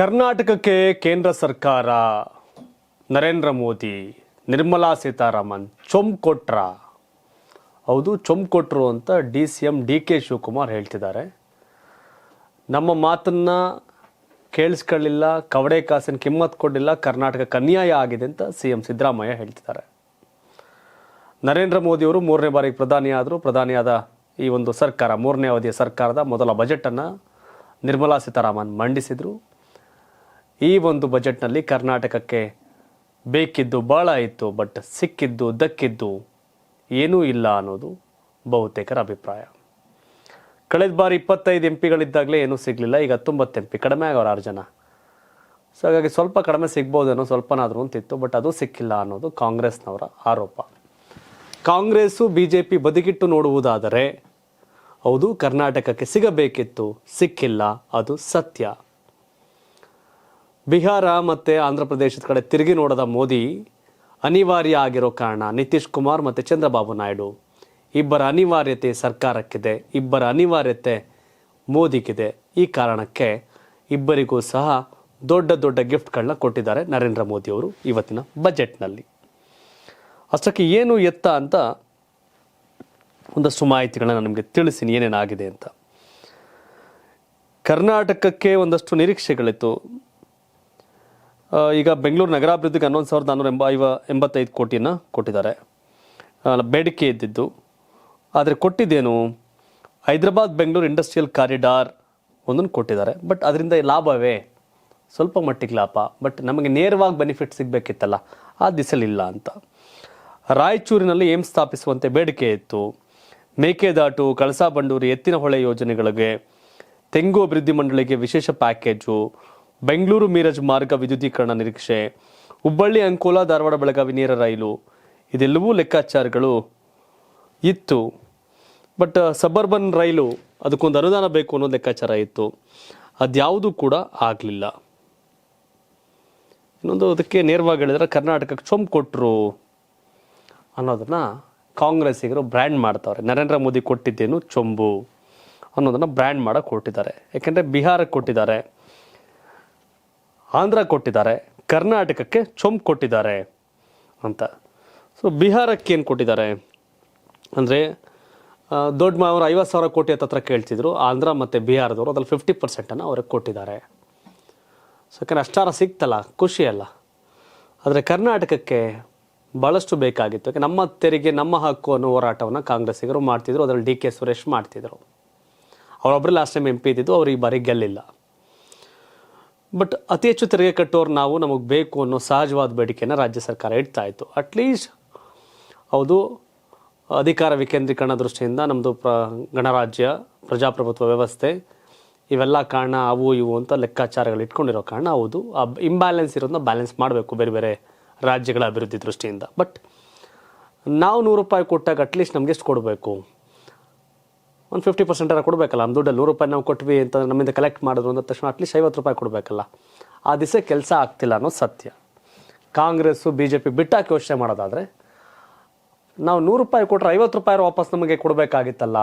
ಕರ್ನಾಟಕಕ್ಕೆ ಕೇಂದ್ರ ಸರ್ಕಾರ, ನರೇಂದ್ರ ಮೋದಿ, ನಿರ್ಮಲಾ ಸೀತಾರಾಮನ್ ಚೊಂಬ್ ಕೊಟ್ರ ಹೌದು ಚೊಂಕೊಟ್ರು ಅಂತ D C M D K Shivakumar ಹೇಳ್ತಿದ್ದಾರೆ. ನಮ್ಮ ಮಾತನ್ನು ಕೇಳಿಸ್ಕೊಳ್ಳಿಲ್ಲ, ಕವಡೆ ಕಾಸಿನ ಕಿಮ್ಮತ್ ಕೊಡಲಿಲ್ಲ ಕರ್ನಾಟಕಕ್ಕೆ ಅನ್ಯಾಯ ಆಗಿದೆ ಅಂತ ಸಿ ಎಂ ಸಿದ್ದರಾಮಯ್ಯ ಹೇಳ್ತಿದ್ದಾರೆ. ನರೇಂದ್ರ ಮೋದಿಯವರು ಮೂರನೇ ಬಾರಿಗೆ ಪ್ರಧಾನಿ ಪ್ರಧಾನಿಯಾದ ಈ ಒಂದು ಸರ್ಕಾರ, ಮೂರನೇ ಅವಧಿಯ ಸರ್ಕಾರದ ಮೊದಲ ಬಜೆಟನ್ನು ನಿರ್ಮಲಾ ಸೀತಾರಾಮನ್ ಮಂಡಿಸಿದರು. ಈ ಒಂದು ಬಜೆಟ್ನಲ್ಲಿ ಕರ್ನಾಟಕಕ್ಕೆ ಬೇಕಿದ್ದು ಭಾಳ ಇತ್ತು, ಬಟ್ ಸಿಕ್ಕಿದ್ದು, ದಕ್ಕಿದ್ದು ಏನೂ ಇಲ್ಲ ಅನ್ನೋದು ಬಹುತೇಕರ ಅಭಿಪ್ರಾಯ. ಕಳೆದ ಬಾರಿ ಇಪ್ಪತ್ತೈದು ಎಂ ಪಿಗಳಿದ್ದಾಗಲೇ ಏನೂ ಸಿಗಲಿಲ್ಲ, ಈಗ ಹತ್ತೊಂಬತ್ತು ಎಂ ಪಿ ಕಡಿಮೆ ಆಗೋರು ಆರು ಜನ. ಸೊ ಹಾಗಾಗಿ ಸ್ವಲ್ಪ ಕಡಿಮೆ ಸಿಗ್ಬೋದೇನೋ ಸ್ವಲ್ಪನಾದರೂ ಅಂತಿತ್ತು ಬಟ್ ಅದು ಸಿಕ್ಕಿಲ್ಲ ಅನ್ನೋದು ಕಾಂಗ್ರೆಸ್ನವರ ಆರೋಪ. ಕಾಂಗ್ರೆಸ್ಸು ಬಿ ಜೆ ಪಿ ಬದುಕಿಟ್ಟು ನೋಡುವುದಾದರೆ, ಹೌದು, ಕರ್ನಾಟಕಕ್ಕೆ ಸಿಗಬೇಕಿತ್ತು, ಸಿಕ್ಕಿಲ್ಲ, ಅದು ಸತ್ಯ. ಬಿಹಾರ ಮತ್ತು ಆಂಧ್ರ ಪ್ರದೇಶದ ಕಡೆ ತಿರುಗಿ ನೋಡದ ಮೋದಿ ಅನಿವಾರ್ಯ ಆಗಿರೋ ಕಾರಣ ನಿತೀಶ್ ಕುಮಾರ್ ಮತ್ತು ಚಂದ್ರಬಾಬು ನಾಯ್ಡು. ಇಬ್ಬರ ಅನಿವಾರ್ಯತೆ ಸರ್ಕಾರಕ್ಕಿದೆ, ಇಬ್ಬರ ಅನಿವಾರ್ಯತೆ ಮೋದಿಗಿದೆ ಈ ಕಾರಣಕ್ಕೆ ಇಬ್ಬರಿಗೂ ಸಹ ದೊಡ್ಡ ದೊಡ್ಡ ಗಿಫ್ಟ್ಗಳನ್ನ ಕೊಟ್ಟಿದ್ದಾರೆ ನರೇಂದ್ರ ಮೋದಿಯವರು ಇವತ್ತಿನ ಬಜೆಟ್ನಲ್ಲಿ. ಅಷ್ಟಕ್ಕೆ ಏನು ಎತ್ತ ಅಂತ ಒಂದಷ್ಟು ಮಾಹಿತಿಗಳನ್ನ ನಮಗೆ ತಿಳಿಸಿನಿ ಏನೇನಾಗಿದೆ ಅಂತ. ಕರ್ನಾಟಕಕ್ಕೆ ಒಂದಷ್ಟು ನಿರೀಕ್ಷೆಗಳಿತ್ತು. ಈಗ ಬೆಂಗಳೂರು ನಗರಾಭಿವೃದ್ಧಿಗೆ ಹನ್ನೊಂದು ಸಾವಿರದ ನಾನ್ನೂರ ಎಂಬ ಐವ ಎಂಬತ್ತೈದು ಕೋಟಿನ ಕೊಟ್ಟಿದ್ದಾರೆ. ಬೇಡಿಕೆ ಇದ್ದಿದ್ದು. ಆದರೆ ಕೊಟ್ಟಿದ್ದೇನು? ಹೈದರಾಬಾದ್ ಬೆಂಗಳೂರು ಇಂಡಸ್ಟ್ರಿಯಲ್ ಕಾರಿಡಾರ್ ಒಂದನ್ನು ಕೊಟ್ಟಿದ್ದಾರೆ. ಬಟ್ ಅದರಿಂದ ಲಾಭವೇ? ಸ್ವಲ್ಪ ಮಟ್ಟಿಗೆ ಲಾಭ. ಬಟ್ ನಮಗೆ ನೇರವಾಗಿ ಬೆನಿಫಿಟ್ ಸಿಗಬೇಕಿತ್ತಲ್ಲ, ಆ ದಿಸಲಿಲ್ಲ ಅಂತ. ರಾಯಚೂರಿನಲ್ಲಿ ಏಮ್ ಸ್ಥಾಪಿಸುವಂತೆ ಬೇಡಿಕೆ ಇತ್ತು. ಮೇಕೆದಾಟು, ಕಳಸಾ ಬಂಡೂರಿ ಎತ್ತಿನ ಹೊಳೆ ಯೋಜನೆಗಳಿಗೆ ತೆಂಗು ಅಭಿವೃದ್ಧಿ ಮಂಡಳಿಗೆ ವಿಶೇಷ ಪ್ಯಾಕೇಜು ಬೆಂಗಳೂರು ಮೀರಜ್ ಮಾರ್ಗ ವಿದ್ಯುದೀಕರಣ ನಿರೀಕ್ಷೆ. ಹುಬ್ಬಳ್ಳಿ, ಅಂಕೋಲ, ಧಾರವಾಡ, ಬೆಳಗಾವಿ ನೇರ ರೈಲು. ಇದೆಲ್ಲವೂ ಲೆಕ್ಕಾಚಾರಗಳು ಇತ್ತು. ಬಟ್ ಸಬರ್ಬನ್ ರೈಲು ಅದಕ್ಕೊಂದು ಅನುದಾನ ಬೇಕು ಅನ್ನೋ ಲೆಕ್ಕಾಚಾರ ಇತ್ತು. ಅದ್ಯಾವುದೂ ಕೂಡ ಆಗಲಿಲ್ಲ. ಇನ್ನೊಂದು ಅದಕ್ಕೆ ನೇರವಾಗಿ ಹೇಳಿದ್ರೆ ಕರ್ನಾಟಕಕ್ಕೆ ಚೊಂಬ್ ಕೊಟ್ಟರು ಅನ್ನೋದನ್ನು ಕಾಂಗ್ರೆಸ್ಸಿಗರು ಬ್ರ್ಯಾಂಡ್ ಮಾಡ್ತಾವ್ರೆ. ನರೇಂದ್ರ ಮೋದಿ ಕೊಟ್ಟಿದ್ದೇನು ಚೊಂಬು ಅನ್ನೋದನ್ನು ಬ್ರ್ಯಾಂಡ್ ಮಾಡೋಕ್ಕೆ ಕೊಟ್ಟಿದ್ದಾರೆ. ಯಾಕೆಂದರೆ ಬಿಹಾರಕ್ಕೆ ಕೊಟ್ಟಿದ್ದಾರೆ. ಆಂಧ್ರ ಕೊಟ್ಟಿದ್ದಾರೆ, ಕರ್ನಾಟಕಕ್ಕೆ ಚೊಂಪ್ ಕೊಟ್ಟಿದ್ದಾರೆ ಅಂತ. ಸೊ ಬಿಹಾರಕ್ಕೆ ಏನು ಕೊಟ್ಟಿದ್ದಾರೆ? ಅಂದರೆ ದೊಡ್ಡ ಮಾವರು ಐವತ್ತು ಸಾವಿರ ಕೋಟಿ ಹತ್ರ ಕೇಳ್ತಿದ್ರು, ಆಂಧ್ರ ಮತ್ತು ಬಿಹಾರದವರು ಅದ್ರಲ್ಲಿ ಫಿಫ್ಟಿ ಪರ್ಸೆಂಟನ್ನು ಅವ್ರಿಗೆ ಕೊಟ್ಟಿದ್ದಾರೆ. ಸೊ ಯಾಕಂದರೆ ಅಷ್ಟಾರ ಸಿಕ್ತಲ್ಲ ಖುಷಿ ಅಲ್ಲ. ಆದರೆ ಕರ್ನಾಟಕಕ್ಕೆ ಭಾಳಷ್ಟು ಬೇಕಾಗಿತ್ತು. ಯಾಕೆ ನಮ್ಮ ತೆರಿಗೆ, ನಮ್ಮ ಹಕ್ಕು ಅನ್ನೋ ಹೋರಾಟವನ್ನು ಕಾಂಗ್ರೆಸ್ಸಿಗರು ಮಾಡ್ತಿದ್ರು, ಅದರಲ್ಲಿ ಡಿ ಕೆ ಸುರೇಶ್ ಮಾಡ್ತಿದ್ರು. ಅವರೊಬ್ಬರು ಲಾಸ್ಟ್ ಟೈಮ್ ಎಂ ಪಿ ಇದ್ದಿದ್ದು, ಅವ್ರು ಈ ಬಾರಿ ಗೆಲ್ಲಿಲ್ಲ. ಬಟ್ ಅತಿ ಹೆಚ್ಚು ತೆರಿಗೆ ಕಟ್ಟೋರು ನಾವು, ನಮಗೆ ಬೇಕು ಅನ್ನೋ ಸಹಜವಾದ ಬೇಡಿಕೆಯನ್ನು ರಾಜ್ಯ ಸರ್ಕಾರ ಇಡ್ತಾ ಇತ್ತು. ಅಟ್ಲೀಸ್ಟ್ ಹೌದು, ಅಧಿಕಾರ ವಿಕೇಂದ್ರೀಕರಣ ದೃಷ್ಟಿಯಿಂದ ನಮ್ಮದು ಪ್ರ, ಗಣರಾಜ್ಯ, ಪ್ರಜಾಪ್ರಭುತ್ವ ವ್ಯವಸ್ಥೆ, ಇವೆಲ್ಲ ಕಾರಣ ಅವು ಇವು ಅಂತ ಲೆಕ್ಕಾಚಾರಗಳು ಇಟ್ಕೊಂಡಿರೋ ಕಾರಣ ಹೌದು. ಆ ಇಂಬ್ಯಾಲೆನ್ಸ್ ಇರೋದನ್ನ ಬ್ಯಾಲೆನ್ಸ್ ಮಾಡಬೇಕು ಬೇರೆ ಬೇರೆ ರಾಜ್ಯಗಳ ಅಭಿವೃದ್ಧಿ ದೃಷ್ಟಿಯಿಂದ. ಬಟ್ ನಾವು ನೂರು ರೂಪಾಯಿ ಕೊಟ್ಟಾಗ ಅಟ್ಲೀಸ್ಟ್ ನಮ್ಗೆ ಎಷ್ಟು ಕೊಡಬೇಕು? ಒಂದು ಫಿಫ್ಟಿ ಪರ್ಸೆಂಟಾರ ಕೊಡಬೇಕಲ್ಲ, ನಮ್ಮ ದುಡ್ಡಲ್ಲಿ ನೂರು ರೂಪಾಯಿ ನಾವು ಕೊಟ್ವಿ ಅಂತ ನಮ್ಮಿಂದ ಕಲೆಕ್ಟ್ ಮಾಡಿದ್ರು ಅಂದ ತಕ್ಷಣ ಅಟ್ಲೀಸ್ಟ್ ಐವತ್ತು ರೂಪಾಯಿ ಕೊಡಬೇಕಲ್ಲ. ಆ ದಿವಸ ಕೆಲಸ ಆಗ್ತಿಲ್ಲ ಅನ್ನೋದು ಸತ್ಯ. ಕಾಂಗ್ರೆಸ್ಸು ಬಿ ಜೆ ಪಿ ಬಿಟ್ಟಾಕಿ ಯೋಚನೆ ಮಾಡೋದಾದರೆ, ನಾವು ನೂರು ರೂಪಾಯಿ ಕೊಟ್ಟರೆ ಐವತ್ತು ರೂಪಾಯಿ ವಾಪಸ್ ನಮಗೆ ಕೊಡಬೇಕಾಗಿತ್ತಲ್ಲ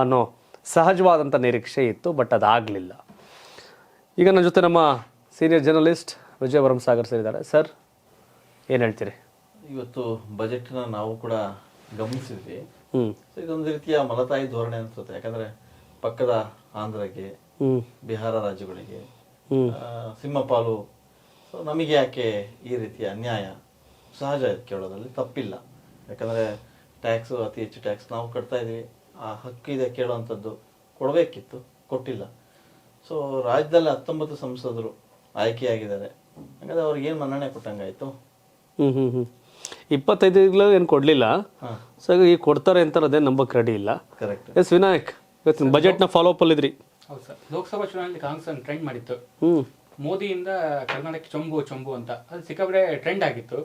ಅನ್ನೋ ಸಹಜವಾದಂಥ ನಿರೀಕ್ಷೆ ಇತ್ತು ಬಟ್ ಅದಾಗಲಿಲ್ಲ. ಈಗ ನನ್ನ ಜೊತೆ ನಮ್ಮ ಸೀನಿಯರ್ ಜರ್ನಲಿಸ್ಟ್ ವಿಜಯ ಸಾಗರ್ ಸೇರಿದ್ದಾರೆ ಸರ್ ಏನು ಹೇಳ್ತೀರಿ? ಇವತ್ತು ಬಜೆಟ್ನ ನಾವು ಕೂಡ ಗಮನಿಸಿದ್ವಿ. ಸೊ ಇದೊಂದು ರೀತಿಯ ಮಲತಾಯಿ ಧೋರಣೆ ಅನ್ಸುತ್ತೆ. ಯಾಕಂದ್ರೆ ಪಕ್ಕದ ಆಂಧ್ರಕ್ಕೆ ಬಿಹಾರ ರಾಜ್ಯಗಳಿಗೆ ಹ್ಮ್. ಸಿಂಹಪಾಲು. ಸೊ ನಮಗೆ ಯಾಕೆ ಈ ರೀತಿಯ ಅನ್ಯಾಯ? ಸಹಜ ಕೇಳೋದ್ರಲ್ಲಿ ತಪ್ಪಿಲ್ಲ. ಯಾಕಂದ್ರೆ ಟ್ಯಾಕ್ಸ್ ಅತಿ ಹೆಚ್ಚು ಟ್ಯಾಕ್ಸ್ ನಾವು ಕಟ್ತಾ ಇದೀವಿ ಆ ಹಕ್ಕಿದೆ ಕೇಳುವಂಥದ್ದು ಕೊಡಬೇಕಿತ್ತು ಕೊಟ್ಟಿಲ್ಲ. ಸೊ ರಾಜ್ಯದಲ್ಲಿ ಹತ್ತೊಂಬತ್ತು ಸಂಸದರು ಆಯ್ಕೆಯಾಗಿದ್ದಾರೆ. ಹಾಗಾದ್ರೆ ಅವ್ರಿಗೆ ಏನು ಮನ್ನಣೆ ಕೊಟ್ಟಂಗಾಯ್ತು? ಹ್ಮ್ ಹ್ಮ್ ಹ್ಞೂ ಇಪ್ಪತ್ತೈದು ಏನು ಕೊಡಲಿಲ್ಲ? ಸೊ ಈಗ ಕೊಡ್ತಾರೆ ಅಂತ ಅದೇ ನಂಬಕ್ ರೆಡಿ ಇಲ್ಲ. ಕರೆಕ್ಟ್ ಎಸ್ ವಿನಾಯಕ್ ಬಜೆಟ್ ಬಜೆಟ್ನ ಫಾಲೋ ಅಪ್ ಅಲ್ಲಿದ್ರಿ. ಹೌದು ಸರ್ ಲೋಕಸಭಾ ಚುನಾವಣೆಯಲ್ಲಿ ಕಾಂಗ್ರೆಸ್ ಟ್ರೆಂಡ್ ಮಾಡಿತ್ತು. ಹ್ಞೂ ಮೋದಿಯಿಂದ ಕರ್ನಾಟಕ ಚೊಂಬು ಚೊಂಬು ಅಂತ. ಅದು ಸಿಕ್ಕಾಪಟ್ಟೆ ಟ್ರೆಂಡ್ ಆಗಿತ್ತು.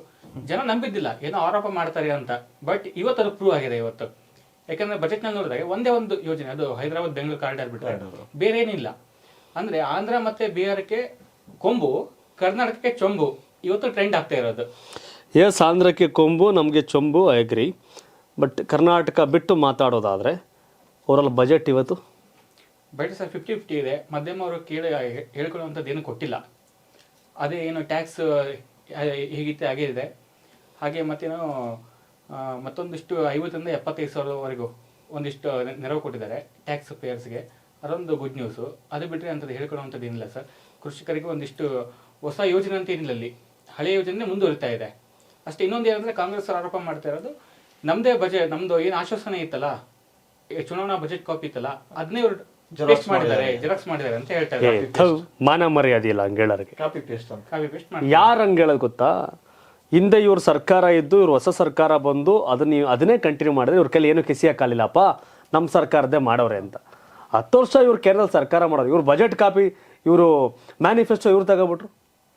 ಜನ ನಂಬಿದ್ದಿಲ್ಲ ಏನೋ ಆರೋಪ ಮಾಡ್ತಾರೆ ಅಂತ. ಬಟ್ ಇವತ್ತು ಅದು ಪ್ರೂವ್ ಆಗಿದೆ ಇವತ್ತು. ಯಾಕಂದ್ರೆ ಬಜೆಟ್ನಲ್ಲಿ ನೋಡಿದಾಗ ಒಂದೇ ಒಂದು ಯೋಜನೆ ಅದು ಹೈದರಾಬಾದ್ ಬೆಂಗಳೂರು ಕಾರಿಡಾರ್ ಬಿಟ್ಟರೆ ಬೇರೆ ಏನಿಲ್ಲ. ಅಂದ್ರೆ ಆಂಧ್ರ ಮತ್ತೆ ಬಿಹಾರಕ್ಕೆ ಕೊಂಬು ಕರ್ನಾಟಕಕ್ಕೆ ಚೊಂಬು. ಇವತ್ತು ಟ್ರೆಂಡ್ ಆಗ್ತಾ ಇರೋದು. ಎಸ್ ಆಂಧ್ರಕ್ಕೆ ಕೊಂಬು ನಮಗೆ ಚೊಂಬು ಐ ಅಗ್ರಿ ಬಟ್ ಕರ್ನಾಟಕ ಬಿಟ್ಟು ಮಾತಾಡೋದಾದರೆ ಓವರಾಲ್ ಬಜೆಟ್ ಇವತ್ತು? ಬಟ್ ಸರ್ ಫಿಫ್ಟಿ ಫಿಫ್ಟಿ ಇದೆ. ಮಧ್ಯಮ ಅವರು ಕೇಳಿ, ಹೇಳ್ಕೊಳ್ಳುವಂಥದ್ದು ಏನು ಕೊಟ್ಟಿಲ್ಲ. ಅದೇ ಏನು ಟ್ಯಾಕ್ಸ್ ಹೀಗಿತ್ತೆ ಹಾಗೆ ಇದೆ ಹಾಗೆ ಮತ್ತೇನೋ ಮತ್ತೊಂದಿಷ್ಟು ಐವತ್ತರಿಂದ ಎಪ್ಪತ್ತೈದು ಸಾವಿರವರೆಗೂ ಒಂದಿಷ್ಟು ನೆರವು ಕೊಟ್ಟಿದ್ದಾರೆ ಟ್ಯಾಕ್ಸ್ ಪೇಯರ್ಸ್ಗೆ ಅದೊಂದು ಗುಡ್ ನ್ಯೂಸು ಅದು ಬಿಟ್ಟರೆ ಅಂಥದ್ದು ಹೇಳ್ಕೊಳ್ಳುವಂಥದ್ದು ಏನಿಲ್ಲ ಸರ್. ಕೃಷಿಕರಿಗೆ ಒಂದಿಷ್ಟು ಹೊಸ ಯೋಜನೆ ಅಂತ ಏನಿಲ್ಲ ಅಲ್ಲಿ. ಹಳೆಯ ಯೋಜನೆ ಮುಂದುವರಿತಾ ಇದೆ. ಅಷ್ಟೇ ಇನ್ನೊಂದು ಏನಂದರೆ ಕಾಂಗ್ರೆಸ್ ಆರೋಪ ಮಾಡ್ತಾ ಇರೋದು ನಮ್ದೇ ಬಜೆಟ್ ನಮ್ದು ಏನು ಆಶ್ವಾಸನೆ ಇತ್ತಲ್ಲ ಈ ಚುನಾವಣಾ ಬಜೆಟ್ ಕಾಪಿ ಇತ್ತಲ್ಲ ಅದನ್ನೇ ಇವರು ಪೇಸ್ಟ್ ಮಾಡಿದ್ದಾರೆ ಜೆರಾಕ್ಸ್ ಮಾಡಿದ್ದಾರೆ ಅಂತ ಹೇಳ್ತಾ ಇದ್ದಾರೆ. ಥು, ಮಾನ ಮರ್ಯಾದೆ ಇಲ್ಲ ಹಂಗೇಳೋರಿಗೆ. ಕಾಪಿ ಪೇಸ್ಟ್ ಅಂತ. ಕಾಪಿ ಪೇಸ್ಟ್ ಮಾಡಿ ಯಾರು ಹಂಗೆ ಹೇಳೋದು ಗೊತ್ತಾ? ಹಿಂದೆ ಇವ್ರ ಸರ್ಕಾರ ಇದ್ದು ಇವ್ರ ಹೊಸ ಸರ್ಕಾರ ಬಂದು ಅದನ್ನ ನೀವು ಅದನ್ನೇ ಕಂಟಿನ್ಯೂ ಮಾಡಿದ್ರೆ ಇವ್ರ ಕೈಲಿ ಏನು ಕಿಸಿಯಕ್ಕಾಗಲಿಲ್ಲಪ್ಪ ನಮ್ಮ ಸರ್ಕಾರದೇ ಮಾಡವ್ರೆ ಅಂತ. ಹತ್ತು ವರ್ಷ ಇವ್ರ ಕೇರಳ ಸರ್ಕಾರ ಮಾಡೋರು ಇವ್ರ ಬಜೆಟ್ ಕಾಪಿ ಇವರು ಮ್ಯಾನಿಫೆಸ್ಟೋ ಇವ್ರು ತಗೋಬಿಟ್ರು.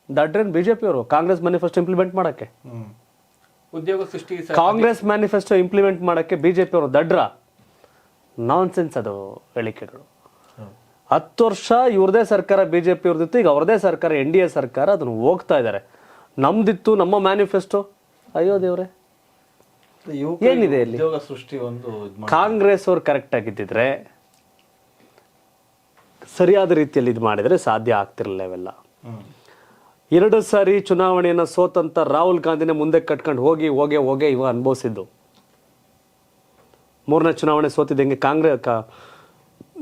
ದಡ್ರೇನ್ ಬಿ ಜೆ ಪಿ ಅವರು ಕಾಂಗ್ರೆಸ್ ಮ್ಯಾನಿಫೆಸ್ಟೋ ಇಂಪ್ಲಿಮೆಂಟ್ ಮಾಡೋಕ್ಕೆ. ಹ್ಮ್. ಉದ್ಯೋಗ ಸೃಷ್ಟಿ ಕಾಂಗ್ರೆಸ್ ಮ್ಯಾನಿಫೆಸ್ಟೋ ಇಂಪ್ಲಿಮೆಂಟ್ ಮಾಡೋಕ್ಕೆ ಬಿ ಜೆ ಪಿ ಅವರು ದಡ್ರ. ನಾನ್ಸೆನ್ಸ್ ಅದು ಹೇಳಿಕೆಗಳು. ಹತ್ತು ವರ್ಷ ಇವ್ರದೇ ಸರ್ಕಾರ ಬಿ ಜೆ ಪಿ ಅವ್ರದಿತ್ತು ಈಗ ಅವ್ರದೇ ಸರ್ಕಾರ ಎನ್ ಡಿ ಎ ಸರ್ಕಾರ ಅದನ್ನು ಹೋಗ್ತಾ ಇದ್ದಾರೆ. ನಮ್ದಿತ್ತು ನಮ್ಮ ಮ್ಯಾನಿಫೆಸ್ಟೋ. ಅಯ್ಯೋ ದೇವ್ರೆ. ಏನಿದೆ ಇಲ್ಲಿ? ಸೃಷ್ಟಿ ಒಂದು ಕಾಂಗ್ರೆಸ್ ಅವ್ರು ಕರೆಕ್ಟ್ ಆಗಿದ್ದಿದ್ರೆ ಸರಿಯಾದ ರೀತಿಯಲ್ಲಿ ಇದು ಮಾಡಿದರೆ ಸಾಧ್ಯ ಆಗ್ತಿರಲಿಲ್ಲ ಇವೆಲ್ಲ. ಹ್ಮ್. ಎರಡು ಸಾರಿ ಚುನಾವಣೆಯನ್ನು ಸೋತಂತ ರಾಹುಲ್ ಗಾಂಧಿನ ಮುಂದೆ ಕಟ್ಕೊಂಡು ಹೋಗಿ ಹೋಗೆ ಹೋಗೆ ಇವ ಅನುಭವಿಸಿದ್ದು. ಮೂರನೇ ಚುನಾವಣೆ ಸೋತಿದ್ದಂಗೆ ಕಾಂಗ್ರೆಸ್ ಕಾ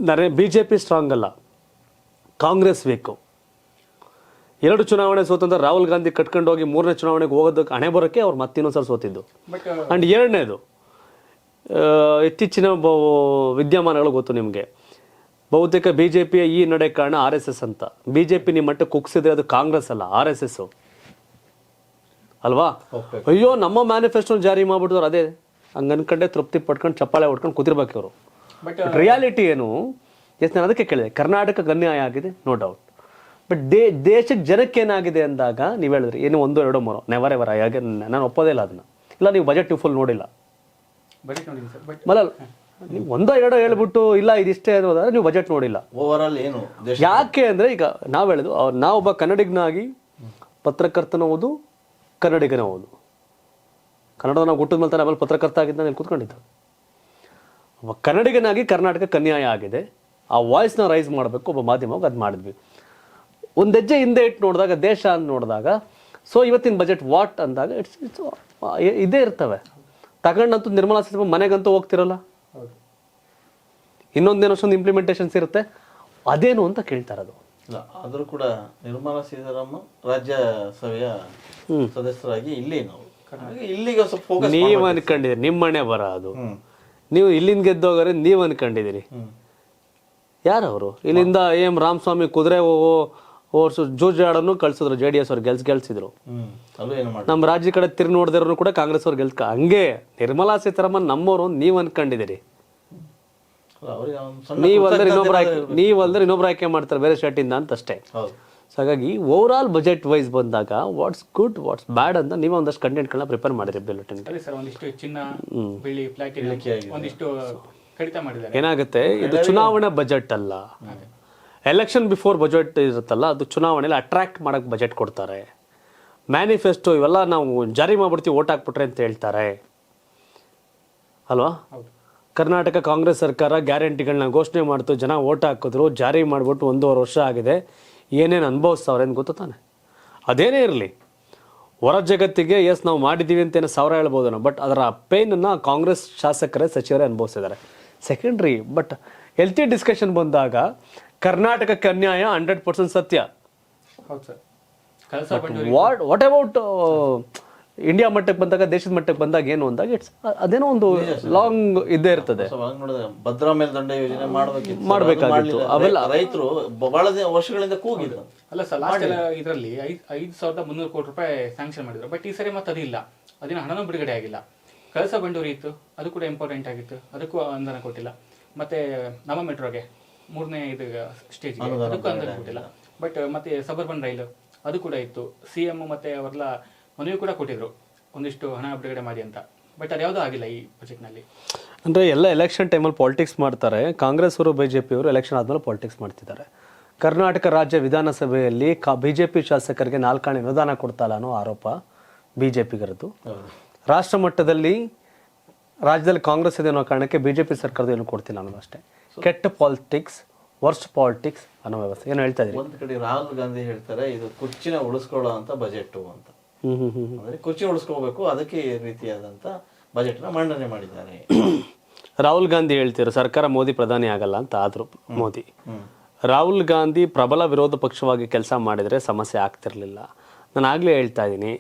ನರೇ ಬಿ ಜೆ ಪಿ ಸ್ಟ್ರಾಂಗ್ ಅಲ್ಲ. ಕಾಂಗ್ರೆಸ್ ವೀಕು ಎರಡು ಚುನಾವಣೆ ಸೋತಂತ ರಾಹುಲ್ ಗಾಂಧಿ ಕಟ್ಕೊಂಡು ಹೋಗಿ ಮೂರನೇ ಚುನಾವಣೆಗೆ ಹೋಗೋದಕ್ಕೆ ಹಣೆ ಬರೋಕ್ಕೆ ಅವ್ರು ಮತ್ತಿನ್ನೊಂದ್ಸಲ ಸೋತಿದ್ದು. ಆ್ಯಂಡ್ ಎರಡನೇದು ಇತ್ತೀಚಿನ ವಿದ್ಯಮಾನಗಳು ಗೊತ್ತು ನಿಮಗೆ. ಬಹುತೇಕ ಬಿ ಜೆ ಪಿಯ ಈ ನಡೆ ಕಾರಣ ಆರ್ ಎಸ್ ಎಸ್ ಅಂತ. ಬಿ ಜೆ ಪಿ ನಿಮ್ಮ ಮಟ್ಟ ಕುಗ್ಸಿದ್ರೆ ಅದು ಕಾಂಗ್ರೆಸ್ ಅಲ್ಲ ಆರ್ ಎಸ್ ಎಸ್ ಅಲ್ವಾ? ಅಯ್ಯೋ ನಮ್ಮ ಮ್ಯಾನಿಫೆಸ್ಟೋ ಜಾರಿ ಮಾಡ್ಬಿಟ್ಟಿದ್ರು ಅದೇ. ಹಂಗ ಅನ್ಕೊಂಡೆ ತೃಪ್ತಿ ಪಟ್ಕೊಂಡು ಚಪ್ಪಾಳೆ ಹೊಡ್ಕೊಂಡು ಕೂತಿರ್ಬೇಕು ಇವರು. ಬಟ್ ರಿಯಾಲಿಟಿ ಏನು? ಎಸ್ ನಾನು ಅದಕ್ಕೆ ಕೇಳಿದೆ. ಕರ್ನಾಟಕ ಅನ್ಯಾಯ ಆಗಿದೆ ನೋ ಡೌಟ್ ಬಟ್ ದೇ ದೇಶಕ್ಕೆ ಜನಕ್ಕೆ ಏನಾಗಿದೆ ಅಂದಾಗ ನೀವು ಹೇಳಿದ್ರಿ ಏನು ಒಂದು ಎರಡು ಮೂರು ನೆವರ್ ಎವರ್ ಹಾಗೆ ನಾನು ಒಪ್ಪೋದೇ ಇಲ್ಲ ಅದನ್ನ. ಇಲ್ಲ ನೀವು ಬಜೆಟ್ ನೀವು ಫುಲ್ ನೋಡಿಲ್ಲ. ಬಜೆಟ್ ನೋಡಿಲ್ಲ ಸರ್ ಬಟ್ ಮಲಲ್ ನೀವು ಒಂದೋ ಎರಡೋ ಹೇಳ್ಬಿಟ್ಟು ಇಲ್ಲ ಇದಿಷ್ಟೇ ಅನ್ನೋದಾದ್ರೆ ನೀವು ಬಜೆಟ್ ನೋಡಿಲ್ಲ. ಓವರ್ ಆಲ್ ಏನು ಯಾಕೆ ಅಂದ್ರೆ ಈಗ ನಾವು ಹೇಳೋದು ನಾವೊಬ್ಬ ಕನ್ನಡಿಗನಾಗಿ ಪತ್ರಕರ್ತನ ಓದು ಕನ್ನಡಿಗನ ಓದು. ಕನ್ನಡ ನಾವು ಹುಟ್ಟಿದ ಮೇಲೆ ತಾನೆ ಆಮೇಲೆ ಪತ್ರಕರ್ತ ಆಗಿದ್ದ ನಾನು ಕೂತ್ಕೊಂಡಿದ್ದು. ಒಬ್ಬ ಕನ್ನಡಿಗನಾಗಿ ಕರ್ನಾಟಕ ಕನ್ಯಾಯ ಆಗಿದೆ ಆ ವಾಯ್ಸ್ನ ರೈಸ್ ಮಾಡಬೇಕು ಒಬ್ಬ ಮಾಧ್ಯಮವಾಗಿ ಅದು ಮಾಡಿದ್ವಿ. ಒಂದು ಹೆಜ್ಜೆ ಹಿಂದೆ ಇಟ್ಟು ನೋಡಿದಾಗ ದೇಶ ಅಂತ ನೋಡಿದಾಗ ಸೊ ಇವತ್ತಿನ ಬಜೆಟ್ ವಾಟ್ ಅಂದಾಗ ಇಟ್ಸ್ ಇಟ್ಸ್ ಇದೇ ಇರ್ತವೆ. ತಗೊಂಡಂತೂ ನಿರ್ಮಲಾ ಸೀತಾರಾಮನ್ ಮನೆಗಂತೂ ಹೋಗ್ತಿರಲ್ಲ. ಇನ್ನೊಂದೇನೋ ಅಷ್ಟೊಂದು ಇಂಪ್ಲಿಮೆಂಟೇಷನ್ಸ್ ಇರುತ್ತೆ? ಅದೇನು ಅಂತ ಕೇಳ್ತಾರೆ ಅದು ಇಲ್ಲ ಆದರೂ ಕೂಡ ನಿರ್ಮಲಾ ಸೀತಾರಾಮನ್ ರಾಜ್ಯಸಭೆಯ ಸದಸ್ಯರಾಗಿ ಇಲ್ಲಿ ನಾವು. ಇಲ್ಲಿಗೆ ಸ್ವಲ್ಪ ನೀವು ಅನ್ಕೊಂಡಿದ್ದೀರಿ ನಿಮ್ಮ ಮನೆ ಬರ ಅದು. ಹ್ಮ್. ನೀವು ಇಲ್ಲಿಂದ ಗೆದ್ದೋಗರೆ ನೀವು ಅನ್ಕೊಂಡಿದ್ದೀರಿ. ಯಾರು ಯಾರವರು? ಇಲ್ಲಿಂದ ಎಂ ರಾಮಸ್ವಾಮಿ ಕುದುರೆ ಓರ್ಸು ಜೂಜಾಡನ್ನು ಕಳ್ಸಿದ್ರು ಜೆ ಡಿ ಎಸ್ ಅವ್ರು ಗೆಲ್ಸ್ ಗೆಲ್ಸಿದ್ರು. ಹ್ಮ್. ಅಲ್ಲೂ ಏನು ಮಾಡಿ ನಮ್ಮ ರಾಜ್ಯ ಕಡೆ ತಿರು ನೋಡಿದ್ರು ಕೂಡ ಕಾಂಗ್ರೆಸ್ ಅವ್ರು ಗೆಲ್ಕ ಹಂಗೆ ನಿರ್ಮಲಾ ಸೀತಾರಾಮನ್ ನಮ್ಮವರು ನೀವು ಅನ್ಕೊಂಡಿದ್ದೀರಿ. ಒಂದು ನೀವು ಅಂದ್ರೆ ಇನ್ನೊಬ್ರು ಆಯ್ಕೆ ನೀವು ಅಂದ್ರೆ ಇನ್ನೊಬ್ರು ಆಯ್ಕೆ ಮಾಡ್ತಾರೆ ಬೇರೆ ಶರ್ಟಿಂದ ಅಂತ ಅಷ್ಟೇ ಹೌದು. ಸೊ ಹಾಗಾಗಿ ಓವರ್ ಆಲ್ ಬಜೆಟ್ ವೈಸ್ ಬಂದಾಗ ವಾಟ್ಸ್ ಗುಡ್ ವಾಟ್ಸ್ ಬ್ಯಾಡ್ ಅಂತ ನೀವು ಒಂದಷ್ಟು ಕಂಟೆಂಟ್ಗಳನ್ನ ಪ್ರಿಪೇರ್ ಮಾಡಿರಿ ಬುಲೆಟಿನ್ಗೆ ಅದೇ ಸರ್ ಒಂದಿಷ್ಟು ಚಿನ್ನ ಬೆಳ್ಳಿ ಪ್ಲಾಟಿನಂ ಒಂದಿಷ್ಟು ಕಡಿತ ಮಾಡಿದ್ದಾರೆ. ಏನಾಗುತ್ತೆ? ಇದು ಚುನಾವಣಾ ಬಜೆಟ್ ಅಲ್ಲ. ಎಲೆಕ್ಷನ್ ಬಿಫೋರ್ ಬಜೆಟ್ ಇರುತ್ತಲ್ಲ ಅದು ಚುನಾವಣೆಯಲ್ಲಿ ಅಟ್ರಾಕ್ಟ್ ಮಾಡೋಕೆ ಬಜೆಟ್ ಕೊಡ್ತಾರೆ. ಮ್ಯಾನಿಫೆಸ್ಟೋ ಇವೆಲ್ಲ ನಾವು ಜಾರಿ ಮಾಡ್ಬಿಡ್ತೀವಿ ಓಟ್ ಹಾಕ್ಬಿಟ್ರೆ ಅಂತ ಹೇಳ್ತಾರೆ. ಅಲ್ವಾ? ಹೌದು. ಕರ್ನಾಟಕ ಕಾಂಗ್ರೆಸ್ ಸರ್ಕಾರ ಗ್ಯಾರಂಟಿಗಳನ್ನ ಘೋಷಣೆ ಮಾಡ್ತು ಜನ ಓಟ್ ಹಾಕಿದ್ರು ಜಾರಿ ಮಾಡಿಬಿಟ್ಟು ಒಂದೂವರೆ ವರ್ಷ ಆಗಿದೆ. ಏನೇನು ಅನುಭವಿಸ್ತಾವ್ರೆ ಅಂತ ಗೊತ್ತು ತಾನೆ? ಅದೇನೇ ಇರಲಿ. ಹೊರ ಜಗತ್ತಿಗೆ ಎಸ್ ನಾವು ಮಾಡಿದ್ದೀವಿ ಅಂತ ಏನೋ ಸಾವಿರ ಹೇಳ್ಬೋದು ಬಟ್ ಅದರ ಪೇನನ್ನು ಕಾಂಗ್ರೆಸ್ ಶಾಸಕರೇ ಸಚಿವರೇ ಅನುಭವಿಸಿದ್ದಾರೆ. ಸೆಕೆಂಡ್ರಿ ಬಟ್ ಹೆಲ್ತಿ ಡಿಸ್ಕಷನ್ ಬಂದಾಗ ಕರ್ನಾಟಕಕ್ಕೆ ಅನ್ಯಾಯ ಹಂಡ್ರೆಡ್ ಪರ್ಸೆಂಟ್ ಸತ್ಯ. ವಾಟ್ ವಾಟ್ ಅಬೌಟ್ ಇಂಡಿಯಾ ಮಟ್ಟಕ್ಕೆ ಬಂದಾಗ ದೇಶದ ಮಟ್ಟಕ್ಕೆ ಬಂದಾಗ ಏನು ಅಂದಾಗ ಇಟ್ಸ್ ಅದೇನೋ ಒಂದು ಲಾಂಗ್ ಇದ್ದೇ ಇರ್ತದೆ. ಭದ್ರಾ ಮೇಲ್ದಂಡ ಯೋಜನೆ ಮಾಡಬೇಕಿತ್ತು. ಮಾಡ್ಬೇಕಾಗಿತ್ತು. ಅವೆಲ್ಲ- ರೈತರು ಬಹಳ ವರ್ಷಗಳಿಂದ ಕೂಗಿದ್ರು. ಅಲ್ಲ ಸರ್ ಲಾಸ್ಟ್ ಇದರಲ್ಲಿ ಐದು ಐದು ಸಾವಿರದ ಮುನ್ನೂರು ಕೋಟಿ ರೂಪಾಯಿ ಸ್ಯಾಂಕ್ಷನ್ ಮಾಡಿದ್ರು. ಬಟ್ ಈ ಸರಿ ಮತ್ತೆ ಅದಿಲ್ಲ. ಅದಿನ ಹಣನೂ ಬಿಡುಗಡೆ ಆಗಿಲ್ಲ. ಕಳಸ ಬಂಡೂರಿ ಇತ್ತು. ಅದು ಕೂಡ ಇಂಪಾರ್ಟೆಂಟ್ ಆಗಿತ್ತು. ಅದಕ್ಕೂ ಅನುದಾನ ಕೊಟ್ಟಿಲ್ಲ. ಮತ್ತೆ ನಮ್ಮ ಮೆಟ್ರೋಗೆ ಮೂರನೇ ಇದು ಸ್ಟೇಜ್ ಅದಕ್ಕೂ ಅನುದಾನ ಕೊಟ್ಟಿಲ್ಲ. ಬಟ್ ಮತ್ತೆ ಸಬರ್ಬನ್ ರೈಲು ಅದು ಕೂಡ ಇತ್ತು. ಸಿ ಎಂ ಮತ್ತೆ ಅವರೆಲ್ಲ ಮನವಿ ಕೂಡ ಕೊಟ್ಟಿದ್ರು. ಒಂದಿಷ್ಟು ಹಣ ಬಿಡುಗಡೆ ಮಾಡಿ ಅಂತ. ಬಟ್ ಅದ್ಯಾವುದೂ ಆಗಿಲ್ಲ ಈ ಬಜೆಟ್ನಲ್ಲಿ ಅಂದರೆ ಎಲ್ಲ ಎಲೆಕ್ಷನ್ ಟೈಮಲ್ಲಿ ಪಾಲಿಟಿಕ್ಸ್ ಮಾಡ್ತಾರೆ. ಕಾಂಗ್ರೆಸ್ ಅವರು ಬಿ ಜೆ ಪಿಯವರು ಎಲೆಕ್ಷನ್ ಆದಮೇಲೆ ಪಾಲಿಟಿಕ್ಸ್ ಮಾಡ್ತಿದ್ದಾರೆ. ಕರ್ನಾಟಕ ರಾಜ್ಯ ವಿಧಾನಸಭೆಯಲ್ಲಿ ಕಾ ಬಿ ಜೆ ಪಿ ಶಾಸಕರಿಗೆ ನಾಲ್ಕಾಣೆ ಅನುದಾನ ಕೊಡ್ತಾಯಿಲ್ಲ ಅನ್ನೋ ಆರೋಪ ಬಿ ಜೆ ಪಿಗರದ್ದು ರಾಷ್ಟ್ರ ಮಟ್ಟದಲ್ಲಿ ರಾಜ್ಯದಲ್ಲಿ ಕಾಂಗ್ರೆಸ್ ಇದೆ ಅನ್ನೋ ಕಾರಣಕ್ಕೆ ಬಿ ಜೆ ಪಿ ಸರ್ಕಾರದ ಏನು ಕೊಡ್ತಿಲ್ಲ ಅನ್ನೋದು ಅಷ್ಟೇ. ಕೆಟ್ಟ ಪಾಲಿಟಿಕ್ಸ್ ವರ್ಸ್ಟ್ ಪಾಲಿಟಿಕ್ಸ್ ಅನ್ನೋ ವ್ಯವಸ್ಥೆ. ಏನು ಹೇಳ್ತಾ ಇದ್ದೀವಿ ಒಂದು ಕಡೆ ರಾಹುಲ್ ಗಾಂಧಿ ಹೇಳ್ತಾರೆ ಇದು ಕುರ್ಚಿನ ಉಳಿಸ್ಕೊಳ್ಳೋ ಅಂತ ಬಜೆಟ್ ಅಂತ. ಹ್ಮ್ ಹ್ಮ್ ಹ್ಮ್ ಅಂದ್ರೆ ಕುರ್ಚಿ ಉಳಿಸ್ಕೋಬೇಕು ಅದಕ್ಕೆ ಈ ರೀತಿಯಾದಂತ ಬಜೆಟ್ನ ಮಂಡನೆ ಮಾಡಿದ್ದಾರೆ. ರಾಹುಲ್ ಗಾಂಧಿ ಹೇಳ್ತಿದ್ರು ಸರ್ಕಾರ ಮೋದಿ ಪ್ರಧಾನಿ ಆಗಲ್ಲ ಅಂತ? ಆದ್ರು ಮೋದಿ. ರಾಹುಲ್ ಗಾಂಧಿ ಪ್ರಬಲ ವಿರೋಧ ಪಕ್ಷವಾಗಿ ಕೆಲಸ ಮಾಡಿದರೆ ಸಮಸ್ಯೆ ಆಗ್ತಿರ್ಲಿಲ್ಲ. ನಾನು ಆಗಲೇ ಹೇಳ್ತಾ ಇದ್ದೀನಿ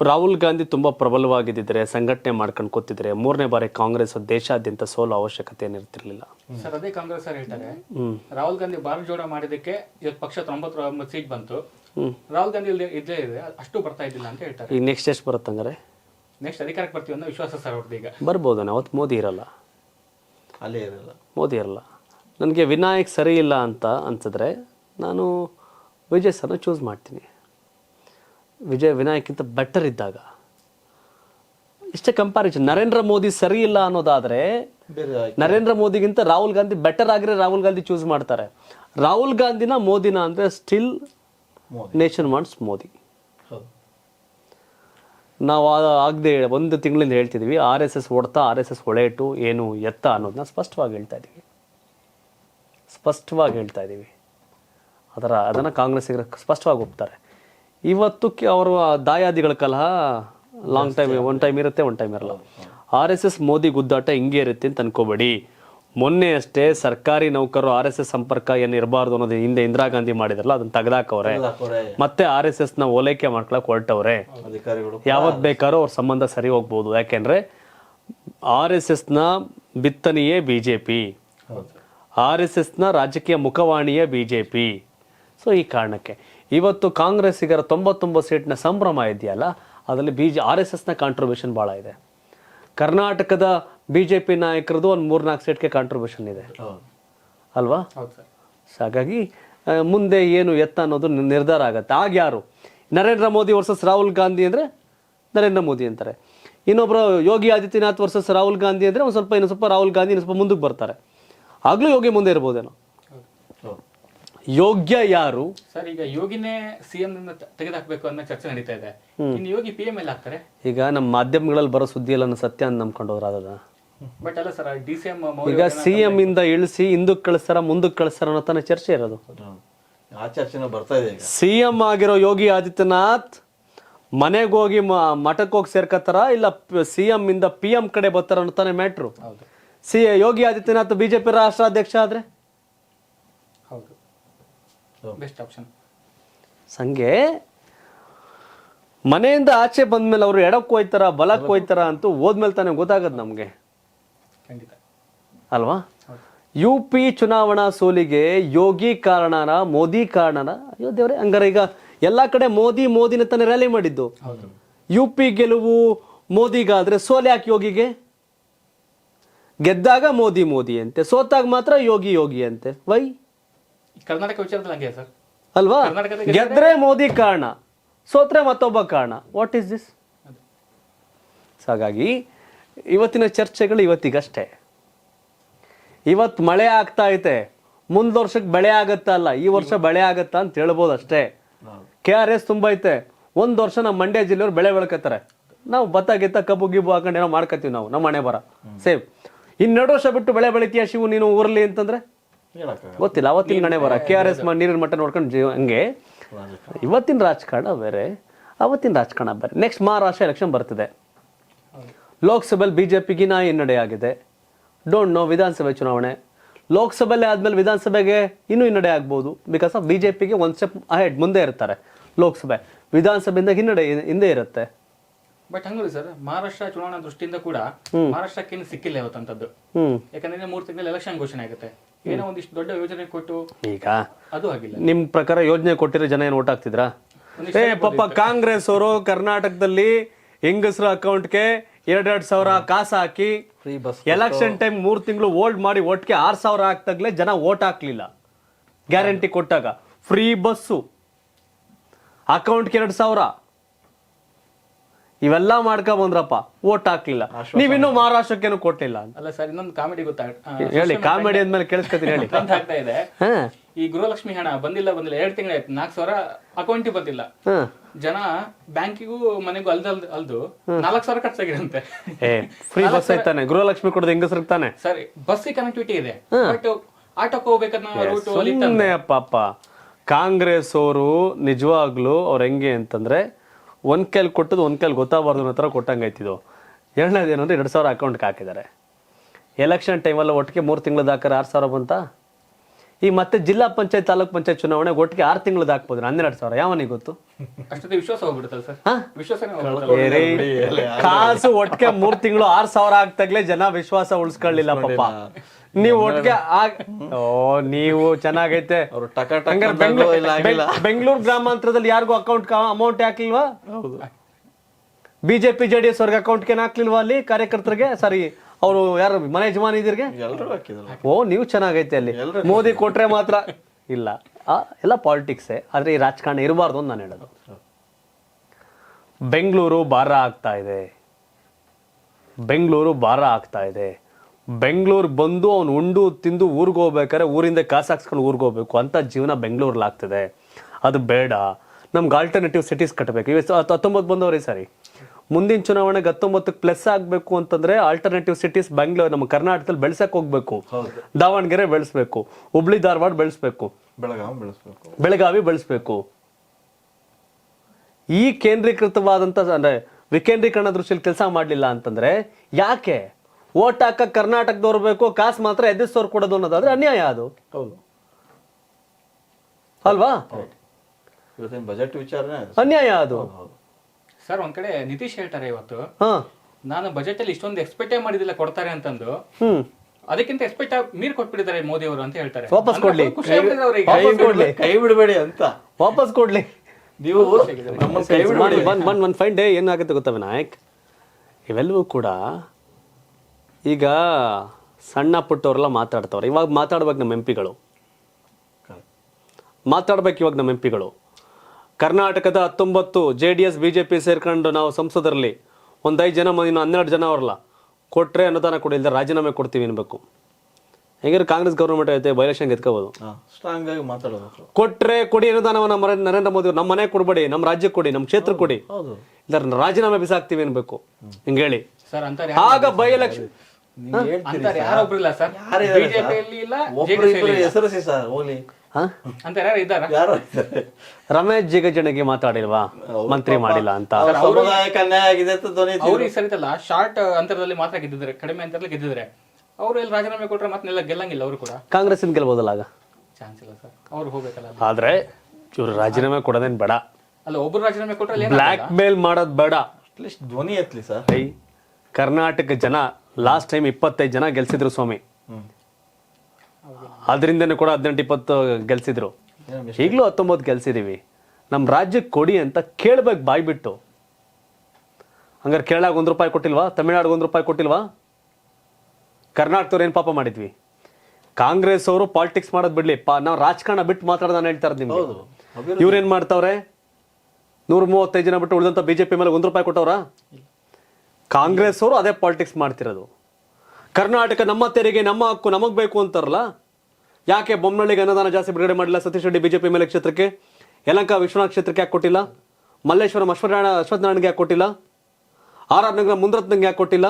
ರಾಹುಲ್ ಗಾಂಧಿ ತುಂಬ ಪ್ರಬಲವಾಗಿದ್ದರೆ ಸಂಘಟನೆ ಮಾಡ್ಕೊಂಡು ಕೂತಿದ್ರೆ ಮೂರನೇ ಬಾರಿ ಕಾಂಗ್ರೆಸ್ ದೇಶಾದ್ಯಂತ ಸೋಲು ಅವಶ್ಯಕತೆ ಏನಿರ್ತಿರ್ಲಿಲ್ಲ. ಸರ್ ಅದೇ ಕಾಂಗ್ರೆಸ್ ಸರ್ ಹೇಳ್ತಾರೆ ಹ್ಮ್. ರಾಹುಲ್ ಗಾಂಧಿ ಭಾರತ್ ಜೋಡ ಮಾಡಿದಕ್ಕೆ ಇವತ್ತು ಪಕ್ಷ ತೊಂಬತ್ತೊಂಬತ್ತು ಸೀಟ್ ಬಂತು. ಹ್ಮ್. ರಾಹುಲ್ ಗಾಂಧಿ ಇದ್ದೇ ಇದೆ ಅಷ್ಟು ಬರ್ತಾ ಇದ್ದಿಲ್ಲ ಅಂತ ಹೇಳ್ತಾರೆ. ಈಗ ನೆಕ್ಸ್ಟ್ ಎಷ್ಟು ಬರುತ್ತೆ ಹಂಗಾರೆ? ನೆಕ್ಸ್ಟ್ ಅಧಿಕಾರಕ್ಕೆ ಬರ್ತೀವಿ ಅನ್ನೋ ವಿಶ್ವಾಸ ಸರ್ ಅವ್ರದ್ದು ಈಗ. ಬರ್ಬೋದು ಅವತ್ತು ಮೋದಿ ಇರಲ್ಲ. ಅಲ್ಲೇ ಇರಲ್ಲ. ಮೋದಿ ಇರಲ್ಲ. ನನಗೆ ವಿನಾಯಕ್ ಸರಿ ಇಲ್ಲ ಅಂತ ಅನ್ಸಿದ್ರೆ ನಾನು ವಿಜಯ್ ಸರ್ನ ಚೂಸ್ ಮಾಡ್ತೀನಿ. ವಿಜಯ್ ವಿನಾಯಕ್ಕಿಂತ ಬೆಟರ್ ಇದ್ದಾಗ. ಇಷ್ಟೇ ಕಂಪ್ಯಾರಿಸನ್ ನರೇಂದ್ರ ಮೋದಿ ಸರಿ ಇಲ್ಲ ಅನ್ನೋದಾದ್ರೆ ನರೇಂದ್ರ ಮೋದಿಗಿಂತ ರಾಹುಲ್ ಗಾಂಧಿ ಬೆಟರ್ ಆಗಿದ್ರೆ ರಾಹುಲ್ ಗಾಂಧಿ ಚೂಸ್ ಮಾಡ್ತಾರೆ. ರಾಹುಲ್ ಗಾಂಧಿನ ಮೋದಿನ ಅಂದ್ರೆ ಸ್ಟಿಲ್ ನೇಷನ್ ವಾಂಟ್ಸ್ ಮೋದಿ. ನಾವು ಆಗದೆ ಒಂದು ತಿಂಗಳಿಂದ ಹೇಳ್ತಿದ್ವಿ ಆರ್ ಎಸ್ ಎಸ್ ಹೊಡ್ತಾ ಆರ್ ಎಸ್ ಎಸ್ ಹೊಳೆಟು ಏನು ಎತ್ತ ಅನ್ನೋದನ್ನ ಸ್ಪಷ್ಟವಾಗಿ ಹೇಳ್ತಾ ಇದ್ದೀವಿ ಸ್ಪಷ್ಟವಾಗಿ ಹೇಳ್ತಾ ಇದ್ದೀವಿ ಅದರ ಅದನ್ನು ಕಾಂಗ್ರೆಸ್ಸಿಗರು ಸ್ಪಷ್ಟವಾಗಿ ಒಪ್ತಾರೆ. ಇವತ್ತು ಕೆ- ಅವರು ದಾಯಾದಿಗಳ ಕಲಹ ಲಾಂಗ್ ಟೈಮ್ ಒನ್ ಟೈಮ್ ಇರುತ್ತೆ ಒನ್ ಟೈಮ್ ಇರಲ್ಲ. ಆರ್ ಎಸ್ ಎಸ್ ಮೋದಿ ಗುದ್ದಾಟ ಹಿಂಗೆ ಇರುತ್ತೆ ಅಂತ ಅನ್ಕೋಬೇಡಿ. ಮೊನ್ನೆ ಅಷ್ಟೇ ಸರ್ಕಾರಿ ನೌಕರರು ಆರ್ ಎಸ್ ಎಸ್ ಸಂಪರ್ಕ ಏನು ಇರಬಾರ್ದು ಅನ್ನೋದು ಹಿಂದೆ ಇಂದಿರಾ ಗಾಂಧಿ ಮಾಡಿದ್ರಲ್ಲ ಅದನ್ನ ತೆಗ್ದಾಕವ್ರೆ ಮತ್ತೆ ಆರ್ ಎಸ್ ಎಸ್ನ ಓಲೈಕೆ ಮಾಡ್ಕೊಳಕ್ ಹೊರಟವ್ರೆ. ಯಾವತ್ ಬೇಕಾದ್ರೂ ಅವ್ರ ಸಂಬಂಧ ಸರಿ ಹೋಗ್ಬೋದು. ಯಾಕೆಂದ್ರೆ ಆರ್ ಎಸ್ ಎಸ್ನ ಬಿತ್ತನೆಯೇ ಬಿಜೆಪಿ ಆರ್ ಎಸ್ ಎಸ್ನ ರಾಜಕೀಯ ಮುಖವಾಣಿಯೇ ಬಿಜೆಪಿ ಸೊ ಈ ಕಾರಣಕ್ಕೆ ಇವತ್ತು ಕಾಂಗ್ರೆಸ್ಸಿಗರ ತೊಂಬತ್ತೊಂಬತ್ತು ಸೀಟ್ನ ಸಂಭ್ರಮ ಇದೆಯಲ್ಲ ಅದರಲ್ಲಿ ಬಿ ಜೆ ಆರ್ ಎಸ್ ಎಸ್ನ ಕಾಂಟ್ರಿಬ್ಯೂಷನ್ ಭಾಳ ಇದೆ. ಕರ್ನಾಟಕದ ಬಿ ಜೆ ಪಿ ನಾಯಕರದ್ದು ಒಂದು ಮೂರ್ನಾಲ್ಕು ಸೀಟ್ಗೆ ಕಾಂಟ್ರಿಬ್ಯೂಷನ್ ಇದೆ. ಅಲ್ವಾ? ಹೌದು ಸರ್. ಸೊ ಹಾಗಾಗಿ ಮುಂದೆ ಏನು ಎತ್ತ ಅನ್ನೋದು ನಿರ್ಧಾರ ಆಗುತ್ತೆ. ಆಗ ಯಾರು? ನರೇಂದ್ರ ಮೋದಿ ವರ್ಸಸ್ ರಾಹುಲ್ ಗಾಂಧಿ ಅಂದರೆ ನರೇಂದ್ರ ಮೋದಿ ಅಂತಾರೆ. ಇನ್ನೊಬ್ಬರು ಯೋಗಿ ಆದಿತ್ಯನಾಥ್ ವರ್ಸಸ್ ರಾಹುಲ್ ಗಾಂಧಿ ಅಂದರೆ ಒಂದು ಸ್ವಲ್ಪ ಇನ್ನು ಸ್ವಲ್ಪ ರಾಹುಲ್ ಗಾಂಧಿ ಇನ್ನು ಸ್ವಲ್ಪ ಮುಂದಕ್ಕೆ ಬರ್ತಾರೆ. ಆಗಲೂ ಯೋಗಿ ಮುಂದೆ ಇರ್ಬೋದೇನೋ? ಯೋಗ್ಯ ಯಾರು? ಸರ್ ಈಗ ಯೋಗಿನೇ ಸಿಎಂ ನಿಂದ ತೆಗೆದುಹಾಕ್ಬೇಕು ಅನ್ನೋ ಚರ್ಚೆ ನಡೀತಾ ಇದೆ. ಇನ್ನು ಯೋಗಿ ಪಿ ಎಂ ಎಲ್ ಆಗ್ತಾರೆ ಈಗ ನಮ್ಮ ಮಾಧ್ಯಮಗಳಲ್ಲಿ ಬರೋ ಸುದ್ದಿ ಎಲ್ಲ ಸತ್ಯ ಅಂತ ನಂಬ್ಕೊಂಡು ಅದ ಬಟ್ ಅಲ್ಲ ಸರ್ ಡಿ ಸಿ ಎಂ ಈಗ ಸಿ ಎಂ ಇಂದ ಇಳಿಸಿ ಹಿಂದಕ್ಕೆ ಕಳಿಸ್ತಾರ ಮುಂದಕ್ಕೆ ಕಳಿಸ್ತಾರ ಅನ್ನೋ ತಾನೇ ಚರ್ಚೆ ಇರೋದು. ಆ ಚರ್ಚೆನೂ ಬರ್ತಾ ಇದೆ ಈಗ. ಸಿ ಎಂ ಆಗಿರೋ ಯೋಗಿ ಆದಿತ್ಯನಾಥ್ ಮನೆಗೆ ಹೋಗಿ ಮ- ಮಠಕ್ಕೆ ಹೋಗಿ ಸೇರ್ಕತ್ತಾರ ಇಲ್ಲ ಸಿ ಎಂ ಇಂದ ಪಿ ಎಂ ಕಡೆ ಬರ್ತಾರ ಅನ್ನೋ ತಾನೇ ಮ್ಯಾಟ್ರು? ಸಿ ಯೋಗಿ ಆದಿತ್ಯನಾಥ್ ಬಿಜೆಪಿ ರಾಷ್ಟ್ರಾಧ್ಯಕ್ಷ ಆದ್ರೆ. ಬೆಸ್ಟ್ ಆಪ್ಷನ್ ಸಂಗೆ ಮನೆಯಿಂದ ಆಚೆ ಬಂದ್ಮೇಲೆ ಅವರು ಎಡಕ್ಕೆ ಹೋಯ್ತಾರ ಬಲಕ್ಕೆ ಹೋಯ್ತಾರ ಅಂತೂ ಹೋದ್ಮೇಲೆ ತಾನೇ ಗೊತ್ತಾಗದು ನಮಗೆ. ಖಂಡಿತ. ಅಲ್ವಾ? ಯು ಪಿ ಚುನಾವಣಾ ಸೋಲಿಗೆ ಯೋಗಿ ಕಾರಣನ ಮೋದಿ ಕಾರಣನ ಅಯ್ಯೋ ದೇವ್ರೆ ಹಂಗಾರೆ ಈಗ ಎಲ್ಲ ಕಡೆ ಮೋದಿ ಮೋದಿನ ತಾನೇ ರ್ಯಾಲಿ ಮಾಡಿದ್ದು. ಯು ಪಿ ಗೆಲುವು ಮೋದಿಗಾದ್ರೆ ಸೋಲ್ ಯಾಕೆ ಯೋಗಿಗೆ? ಗೆದ್ದಾಗ ಮೋದಿ ಮೋದಿ ಅಂತೆ ಸೋತಾಗ ಮಾತ್ರ ಯೋಗಿ ಯೋಗಿ ಅಂತೆ ವೈ? ಕರ್ನಾಟಕ ವಿಚಾರದಲ್ಲಿ ಹಂಗೆ ಸರ್. ಅಲ್ವಾ? ಗೆದ್ರೆ ಮೋದಿ ಕಾರಣ ಸೋತ್ರೆ ಮತ್ತೊಬ್ಬ ಕಾರಣ. What is this. ಹಾಗಾಗಿ ಇವತ್ತಿನ ಚರ್ಚೆಗಳು ಇವತ್ತಿಗಷ್ಟೇ. ಇವತ್ತು ಮಳೆ ಆಗ್ತಾ ಐತೆ. ಮುಂದ ವರ್ಷಕ್ಕೆ ಬೆಳೆ ಆಗತ್ತಲ್ಲ ಈ ವರ್ಷ ಬೆಳೆ ಆಗತ್ತಾ ಅಂತ ಹೇಳ್ಬೋದು ಅಷ್ಟೇ. ಕೆ ಆರ್ ಎಸ್ ತುಂಬ ಐತೆ. ಒಂದು ವರ್ಷ ನಮ್ಮ ಮಂಡ್ಯ ಜಿಲ್ಲೆಯವ್ರು ಬೆಳೆ ಬೆಳ್ಕತ್ತಾರೆ ನಾವು ಭತ್ತ ಗಿತ್ತ ಕಬ್ಬು ಗಿಬ್ಬು ಹಾಕೊಂಡು ಏನೋ ಮಾಡ್ಕತ್ತೀವಿ ನಾವು. ನಮ್ಮ ಮನೆ ಬರ. ಸೇಮ್ ಇನ್ನೆರಡು ವರ್ಷ ಬಿಟ್ಟು ಬೆಳೆ ಬೆಳಿತೀಯ ಶಿವು ನೀನು ಊರಲ್ಲಿ ಅಂತಂದ್ರೆ? ಗೊತ್ತಿಲ್ಲ ಅವತ್ತಿನ ಗಣೆ ಬರ ಕೆ ಆರ್ ಎಸ್ ನೀರಿನ ಮಟ್ಟ ನೋಡ್ಕೊಂಡು ಜೀವ ಹಂಗೆ. ಇವತ್ತಿನ ರಾಜಕಾರಣ ಬೇರೆ ಅವತ್ತಿನ ರಾಜಕಾರಣ ಬೇರೆ. ನೆಕ್ಸ್ಟ್ ಮಹಾರಾಷ್ಟ್ರ ಎಲೆಕ್ಷನ್ ಬರ್ತಿದೆ. ಲೋಕಸಭೆಯಲ್ಲಿ ಬಿ ಜೆ ಪಿಗಿನ ಹಿನ್ನಡೆ ಆಗಿದೆ ಡೋಂಟ್ ನೋ ವಿಧಾನಸಭೆ ಚುನಾವಣೆ. ಲೋಕಸಭೆಯಲ್ಲಿ ಆದ್ಮೇಲೆ ವಿಧಾನಸಭೆಗೆ ಇನ್ನೂ ಹಿನ್ನಡೆ ಆಗ್ಬೋದು. ಬಿಕಾಸ್ ಆಫ್ ಬಿ ಜೆ ಪಿಗೆ ಒಂದು ಸ್ಟೆಪ್ ಅಹೆಡ್ ಮುಂದೆ ಇರ್ತಾರೆ ಲೋಕಸಭೆ. ವಿಧಾನಸಭೆಯಿಂದ ಹಿನ್ನಡೆ ಹಿಂದೆ ಇರುತ್ತೆ. ಬಟ್ ಹಂಗಲ್ಲ ಸರ್ ಮಹಾರಾಷ್ಟ್ರ ಚುನಾವಣಾ ದೃಷ್ಟಿಯಿಂದ ಕೂಡ ಮಹಾರಾಷ್ಟ್ರಕ್ಕೆ ಸಿಕ್ಕಿಲ್ಲ ಇವತ್ತಂತದ್ದು ಯಾಕಂದ್ರೆ ಮೂರು ತಿಂಗಳಲ್ಲಿ ಎಲೆಕ್ಷನ್ ಘೋಷಣೆ ಆಗುತ್ತೆ. ಏನೋ ಒಂದಿಷ್ಟು ದೊಡ್ಡ ಯೋಜನೆ ಕೊಟ್ಟು ಈಗ ಅದು ಆಗಿಲ್ಲ. ನಿಮ್ ಪ್ರಕಾರ ಯೋಜನೆ ಕೊಟ್ಟಿರೋ ಜನ ಏನು ಓಟ್ ಹಾಕ್ತಿದ್ರಾ ಏ ಪಾಪ ಕಾಂಗ್ರೆಸ್ ಅವರು ಕರ್ನಾಟಕದಲ್ಲಿ ಹೆಂಗಸರ ಅಕೌಂಟ್ಗೆ ಎರಡೆರಡು ಸಾವಿರ ಕಾಸು ಹಾಕಿ ಫ್ರೀ ಬಸ್ ಎಲೆಕ್ಷನ್ ಟೈಮ್ ಮೂರು ತಿಂಗಳು ಓಲ್ಡ್ ಮಾಡಿ ಒಟ್ಟಿಗೆ ಆರು ಸಾವಿರ ಹಾಕ್ದಾಗ್ಲೇ ಜನ ಓಟ್ ಹಾಕ್ಲಿಲ್ಲ. ಗ್ಯಾರಂಟಿ ಕೊಟ್ಟಾಗ. ಫ್ರೀ ಬಸ್ಸು ಅಕೌಂಟ್ಗೆ ಎರಡು ಸಾವಿರ. ಇವೆಲ್ಲ ಮಾಡ್ಕೊ ಬಂದ್ರಪ್ಪ ಓಟ್ ಹಾಕ್ಲಿಲ್ಲ. ನೀವಿನ್ನೂ ಮಹಾರಾಷ್ಟ್ರಕ್ಕೇನು ಕೊಟ್ಟಿಲ್ಲ. ಅಲ್ಲ ಸರ್ ಇನ್ನೊಂದು ಕಾಮಿಡಿ ಗೊತ್ತಾ ಹೇಳಿ ಕಾಮಿಡಿ ಅಂದ್ಮೇಲೆ ಕೇಳಿಸ್ಕೊತೀನಿ ಹೇಳಿ. ಆಗ್ತಾ ಇದೆ. ಈ ಗೃಹಲಕ್ಷ್ಮಿ ಹಣ ಬಂದಿಲ್ಲ ಬಂದಿಲ್ಲ ಎರಡು ತಿಂಗಳಾಯ್ತು ನಾಲ್ಕು ಸಾವಿರ ಅಕೌಂಟಿಗೆ ಬಂದಿಲ್ಲ. ಜನ ಬ್ಯಾಂಕಿಗೂ ಮನೆಗೂ ಅಲ್ದ ಅಲ್ದು ನಾಲ್ಕ್ ಸಾವಿರ ಖರ್ಚಾಗಿರಂತೆ ಏ ಫ್ರೀ ಬಸ್ ಐತಾನೆ ಗೃಹಲಕ್ಷ್ಮಿ ಕೊಡೋದು ಹೆಂಗಸರ್ ತಾನೆ ಸರಿ ಬಸ್ ಕನೆಕ್ಟಿವಿಟಿ ಇದೆ. ಬಟ್ ಆಟೋಕ್ಕೆ ಹೋಗ್ಬೇಕನ್ನ ಪಾಪ. ಕಾಂಗ್ರೆಸ್ ಅವರು ನಿಜವಾಗ್ಲೂ ಅವ್ರು ಹೆಂಗೆ ಅಂತಂದ್ರೆ ಒಂದ್ ಕೈಲಿ ಕೊಟ್ಟದ್ದು ಒಂದ್ ಕೈಲಿ ಗೊತ್ತಾಗಬಾರ್ದು ಅನ್ನೋ ಥರ ಕೊಟ್ಟಂಗೈತಿದು ಎರಡನೇದು ಏನಂದ್ರೆ ಎರಡು ಸಾವಿರ ಅಕೌಂಟ್ಗೆ ಹಾಕಿದ್ದಾರೆ. ಎಲೆಕ್ಷನ್ ಟೈಮಲ್ಲಿ ಒಟ್ಟಿಗೆ ಮೂರು ತಿಂಗಳದ್ದು ಹಾಕಿದ್ರೆ ಆರು ಸಾವಿರ ಬಂತ? ಈ ಮತ್ತೆ ಜಿಲ್ಲಾ ಪಂಚಾಯತ್ ತಾಲೂಕ್ ಪಂಚಾಯತ್ ಚುನಾವಣೆ ಒಟ್ಟಿಗೆ ಆರು ತಿಂಗಳದ್ದು ಹಾಕ್ಬೋದು ಹನ್ನೆರಡು ಸಾವಿರ ಯಾವನಿಗೆ ಗೊತ್ತು? ಕಾಸು ಒಟ್ಟಿಗೆ ಮೂರು ತಿಂಗಳು ಆರು ಸಾವಿರ ಆಗ್ತಾಗ್ಲೇ ಜನ ವಿಶ್ವಾಸ ಉಳಿಸ್ಕೊಳ್ಳಿಲ್ಲ ಪಾಪ ನೀವು ಒಟ್ಟಿಗೆ ಆಗ್- ಓ ನೀವು ಚೆನ್ನಾಗೈತೆ. ಅವರು ಟಕ ಟಕ ಬೆಂಗ್ಳೂರ್ ಇಲ್ಲ ಆಗಿಲ್ಲ. ಬೆಂಗಳೂರು ಗ್ರಾಮಾಂತರದಲ್ಲಿ ಯಾರಿಗೂ ಅಕೌಂಟ್ ಅಮೌಂಟ್ ಹಾಕ್ಲಿಲ್ವಾ ಹೌದು. ಬಿಜೆಪಿ ಜೆ ಡಿ ಎಸ್ ಅವ್ರಿಗೆ ಅಕೌಂಟ್ಗೆ ಹಾಕ್ಲಿಲ್ವಾ ಅಲ್ಲಿ ಕಾರ್ಯಕರ್ತರಿಗೆ? ಸಾರಿ ಅವರು ಯಾರು ಮನೆ ಯಜಮಾನಿ ಇದ್ರಿಗೆ? ಎಲ್ಲರೂ ಹಾಕಿದ್ರು. ಓ ನೀವು ಚೆನ್ನಾಗೈತೆ ಅಲ್ಲಿ. ಮೋದಿ ಕೊಟ್ರೆ ಮಾತ್ರ ಇಲ್ಲ. ಆ, ಎಲ್ಲ ಪಾಲಿಟಿಕ್ಸೇ ಆದ್ರೆ ಈ ರಾಜಕಾರಣ ಇರಬಾರ್ದು ಅಂತ ನಾನು ಹೇಳೋದು. ಬೆಂಗಳೂರು ಭಾರ ಆಗ್ತಾ ಇದೆ. ಬೆಂಗಳೂರು ಭಾರ ಆಗ್ತಾ ಇದೆ. ಬೆಂಗಳೂರು ಬಂದು ಅವ್ನು ಉಂಡು ತಿಂದು ಊರಿಗೆ ಹೋಗ್ಬೇಕಾದ್ರೆ ಊರಿಂದ ಕಾಸು ಹಾಕ್ಸ್ಕೊಂಡು ಊರಿಗೆ ಹೋಗ್ಬೇಕು ಅಂತ ಜೀವನ ಬೆಂಗಳೂರಲ್ಲಿ ಆಗ್ತಿದೆ ಅದು ಬೇಡ. ನಮ್ಗೆ ಆಲ್ಟರ್ನೇಟಿವ್ ಸಿಟೀಸ್ ಕಟ್ಟಬೇಕು ಇವತ್ತು ಹತ್ತು- ಹತ್ತೊಂಬತ್ತು ಬಂದವ್ರಿ ಸರಿ. ಮುಂದಿನ ಚುನಾವಣೆಗೆ ಹತ್ತೊಂಬತ್ತಕ್ಕೆ ಪ್ಲಸ್ ಆಗಬೇಕು ಅಂತಂದ್ರೆ ಆಲ್ಟರ್ನೇಟಿವ್ ಸಿಟೀಸ್ ಬೆಂಗಳೂರು ನಮ್ಮ ಕರ್ನಾಟಕದಲ್ಲಿ ಬೆಳ್ಸಕ್ ಹೋಗ್ಬೇಕು. ದಾವಣಗೆರೆ ಬೆಳೆಸ್ಬೇಕು. ಹುಬ್ಳಿ ಧಾರವಾಡ ಬೆಳೆಸ್ಬೇಕು. ಬೆಳಗಾವಿ ಬೆಳೆಸ್ಬೇಕು. ಬೆಳಗಾವಿ ಬೆಳೆಸ್ಬೇಕು. ಈ ಕೇಂದ್ರೀಕೃತವಾದಂಥ ಅಂದರೆ ವಿಕೇಂದ್ರೀಕರಣ ದೃಷ್ಟಿಯಲ್ಲಿ ಕೆಲಸ ಮಾಡಲಿಲ್ಲ ಅಂತಂದ್ರೆ ಯಾಕೆ? ಓಟ್ ಹಾಕ ಕರ್ನಾಟಕದವ್ರು ಬೇಕು ಕಾಸು ಮಾತ್ರ ಎದುರಿಸೋರು ಕೊಡೋದು ಅನ್ನೋದಾದ್ರೆ ಅನ್ಯಾಯ ಅದು. ಹೌದು. ಅಲ್ವಾ? ಇವತ್ತಿನ ಬಜೆಟ್ ವಿಚಾರನೇ ಅದು. ಅನ್ಯಾಯ ಅದು. ಸರ್ ಒಂದ್ ಕಡೆ ನಿತೀಶ್ ಹೇಳ್ತಾರೆ ಇವತ್ತು. ಹಾ. ನಾನು ಬಜೆಟ್ ಅಲ್ಲಿ ಇಷ್ಟೊಂದು ಎಕ್ಸ್ಪೆಕ್ಟೇ ಮಾಡಿದಿಲ್ಲ ಕೊಡ್ತಾರೆ ಅಂತಂದು. ಹ್ಮ್. ಅದಕ್ಕಿಂತ ಎಕ್ಸ್ಪೆಕ್ಟ್ ಮೀರ್ ಕೊಟ್ಬಿಟ್ಟಿದ್ದಾರೆ ಮೋದಿ ಅವರು ಅಂತ ಹೇಳ್ತಾರೆ. ವಾಪಸ್ ಅಂದ್ರೆ ಕೊಡ್ಲಿ. ಖುಷಿ ಆಗ್ಬಿಟ್ಟಿದೆ ಅವ್ರಿಗೆ. ಕೈ ಬಿಡಬೇಡಿ ಅಂತ. ವಾಪಸ್ ಕೊಡ್ಲಿ. ನೀವು ನಮ್ಮ ಕೈ ಬಿಡಬೇಡಿ. One one one fine day ಏನಾಗುತ್ತೆ ಗೊತ್ತಾ ವಿನಾಯಕ್ ಇವೆಲ್ಲವೂ ಕೂಡ ಈಗ ಸಣ್ಣ ಪುಟ್ಟವರೆಲ್ಲ ಮಾತಾಡ್ತವ್ರೆ. ಇವಾಗ ಮಾತಾಡ್ಬೇಕು ನಮ್ಮ ಎಂ ಪಿಗಳು ಮಾತಾಡ್ಬೇಕು ಇವಾಗ ನಮ್ಮ ಎಂ ಪಿಗಳು ಕರ್ನಾಟಕದ ಹತ್ತೊಂಬತ್ತು J D S B J P ಸೇರ್ಕೊಂಡು ನಾವು ಸಂಸದರಲ್ಲಿ ಒಂದು ಐದು ಜನ ಮ- ಇನ್ನು ಹನ್ನೆರಡು ಜನ ಅವರಲ್ಲ ಕೊಟ್ಟರೆ ಅನುದಾನ ಕೊಡಿ ಇಲ್ಲ ರಾಜೀನಾಮೆ ಕೊಡ್ತೀವಿ ಅನ್ಬೇಕು. ಹೆಂಗಾದ್ರೆ ಕಾಂಗ್ರೆಸ್ ಗೌರ್ಮೆಂಟ್ ಐತೆ ಬೈಲೆಕ್ಷನ್ ಎತ್ಕೋಬೋದು. ಸ್ಟ್ರಾಂಗ್ ಆಗಿ ಮಾತಾಡಬೇಕು ಕೊಟ್ರೆ ಕೊಡಿ ಅನುದಾನವನ್ನು ನಮ್ಮ ನರೇಂದ್ರ ಮೋದಿ ನಮ್ಮ ಮನೆ ಕೊಡಬೇಡಿ ನಮ್ಮ ರಾಜ್ಯಕ್ಕೆ ಕೊಡಿ ನಮ್ಮ ಕ್ಷೇತ್ರ ಕೊಡಿ. ಹೌದು. ಇಲ್ಲ ರಾಜೀನಾಮೆ ಬಿಸಾಕ್ತೀವಿ ಅನ್ಬೇಕು. ಹಿಂಗೇಳಿ ಹೇಳಿ. ಸರ್ ಅಂತಾರೆ ಆಗ ಬೈ ಎಲೆಕ್ಷನ್ ನೀವು ಹೇಳ್ತೀರಿ ಅಂತಾರೆ ಯಾರೊಬ್ರು ಇಲ್ಲ ಸರ್? ಯಾರಿದ್ದಾರೆ ಬಿಜೆಪಿಯಲ್ಲಿ ಇಲ್ಲ ಒಬ್ರು ಇಬ್ರು ಹೆಸರಿಸಿ ಸರ್ ಹೋಗ್ಲಿ ಅಂತ ಯಾರು ಇದ್ದಾರ? ಯಾರು ಇದ್ದಾರೆ? ರಮೇಶ್ ಜಿಗಜಣಗಿ ಮಾತಾಡಿಲ್ವಾ? ಮಂತ್ರಿ ಮಾಡಿಲ್ಲ ಅಂತ. ಅವ್ರ ಸಮುದಾಯಕ್ಕೆ ಅನ್ಯಾಯ ಆಗಿದೆ ಅಂತ ಧ್ವನಿ ಎತ್ತಿ- ಅವ್ರಿಗೆ ಸರಿತಲ್ಲ ಶಾರ್ಟ್ ಅಂತರದಲ್ಲಿ ಮಾತ್ರ ಗೆದ್ದಿದ್ದಾರೆ ಕಡಿಮೆ ಅಂತರದಲ್ಲಿ ಗೆದ್ದಿದ್ದಾರೆ. ಅವ್ರು ಎಲ್ಲಿ ರಾಜೀನಾಮೆ ಕೊಟ್ರೆ ಮತ್ತೆ ಗೆಲ್ಲಂಗಿಲ್ಲ ಅವರು ಕೂಡ. ಕಾಂಗ್ರೆಸ್ ಗೆಲ್ಬೋದಲ್ಲ ಆಗ? ಚಾನ್ಸ್ ಇಲ್ಲ ಸರ್. ಅವ್ರು ಹೋಗ್ಬೇಕಲ್ಲ ಅಲ್ಲಿ. ಆದ್ರೆ ಇವ್ರು ರಾಜೀನಾಮೆ ಕೊಡೋದೇನ್ ಬೇಡ. ಅಲ್ಲ ಒಬ್ರು ರಾಜೀನಾಮೆ ಕೊಟ್ರೆ ಅಲ್ಲಿ ಬ್ಲಾಕ್ ಮೇಲ್ ಮಾಡೋದ್ ಬೇಡ. ಅಟ್ಲೀಸ್ಟ್ ಧ್ವನಿ ಎತ್ಲಿ ಸರ್. ಐ ಕರ್ನಾಟಕ ಜನ ಲಾಸ್ಟ್ ಟೈಮ್ ಇಪ್ಪತ್ತೈದು ಜನ ಗೆಲ್ಸಿದ್ರು ಸ್ವಾಮಿ. ಅದರಿಂದನೂ ಕೂಡ ಹದಿನೆಂಟು ಇಪ್ಪತ್ತು ಗೆಲ್ಸಿದ್ರು. ಈಗಲೂ ಹತ್ತೊಂಬತ್ತು ಗೆಲ್ಸಿದೀವಿ. ನಮ್ಮ ರಾಜ್ಯಕ್ಕೆ ಕೊಡಿ ಅಂತ ಕೇಳ್ಬೇಕು ಬಾಯ್ ಬಿಟ್ಟು ಹಂಗಾರೆ ಕೇರಳಾಗ ಒಂದು ರೂಪಾಯಿ ಕೊಟ್ಟಿಲ್ವಾ? ತಮಿಳ್ನಾಡಿಗೆ ಒಂದು ರೂಪಾಯಿ ಕೊಟ್ಟಿಲ್ವಾ? ಕರ್ನಾಟಕದವ್ರು ಏನು ಪಾಪ ಮಾಡಿದ್ವಿ? ಕಾಂಗ್ರೆಸ್ ಅವರು ಪಾಲಿಟಿಕ್ಸ್ ಮಾಡೋದು ಬಿಡ್ಲಿ. ಪಾ ನಾವು ರಾಜಕಾರಣ ಬಿಟ್ಟು ಮಾತಾಡೋದು ನಾನು ಹೇಳ್ತಾ ಇರೋದು ನಿಮ್ಗೆ. ಇವ್ರೇನ್ ಮಾಡ್ತಾವ್ರೆ? ನೂರ ಮೂವತ್ತೈದು ಜನ ಬಿಟ್ಟು ಉಳಿದಂಥ ಬಿ ಜೆ ಪಿ ಮೇಲೆ ಒಂದು ರೂಪಾಯಿ ಕೊಟ್ಟವ್ರ? ಕಾಂಗ್ರೆಸ್ ಅವರು ಅದೇ ಪಾಲಿಟಿಕ್ಸ್ ಮಾಡ್ತಿರೋದು. ಕರ್ನಾಟಕ ನಮ್ಮ ತೆರಿಗೆ ನಮ್ಮ ಹಕ್ಕು ನಮಗ್ ಬೇಕು ಅಂತಾರಲ್ಲ? ಯಾಕೆ ಬೊಮ್ಮನಳ್ಳಿಗೆ ಅನುದಾನ ಜಾಸ್ತಿ ಬಿಡುಗಡೆ ಮಾಡಿಲ್ಲ? ಸತೀಶ್ ರೆಡ್ಡಿ ಬಿಜೆಪಿ ಮೇಲೆ ಕ್ಷೇತ್ರಕ್ಕೆ? ಯಲಂಕ ವಿಶ್ವನಾಥ್ ಕ್ಷೇತ್ರಕ್ಕೆ ಯಾಕೆ ಕೊಟ್ಟಿಲ್ಲ? ಮಲ್ಲೇಶ್ವರಂ ಅಶ್ವನಾರಾಯಣ ಅಶ್ವತ್ಥನಾರಾಯಣಗೆ ಯಾಕೆ ಕೊಟ್ಟಿಲ್ಲ? ಆರ್ ಆರ್ ನಗರ ಮುಂದ್ರತ್ನಂಗೆ ಯಾಕೆ ಕೊಟ್ಟಿಲ್ಲ?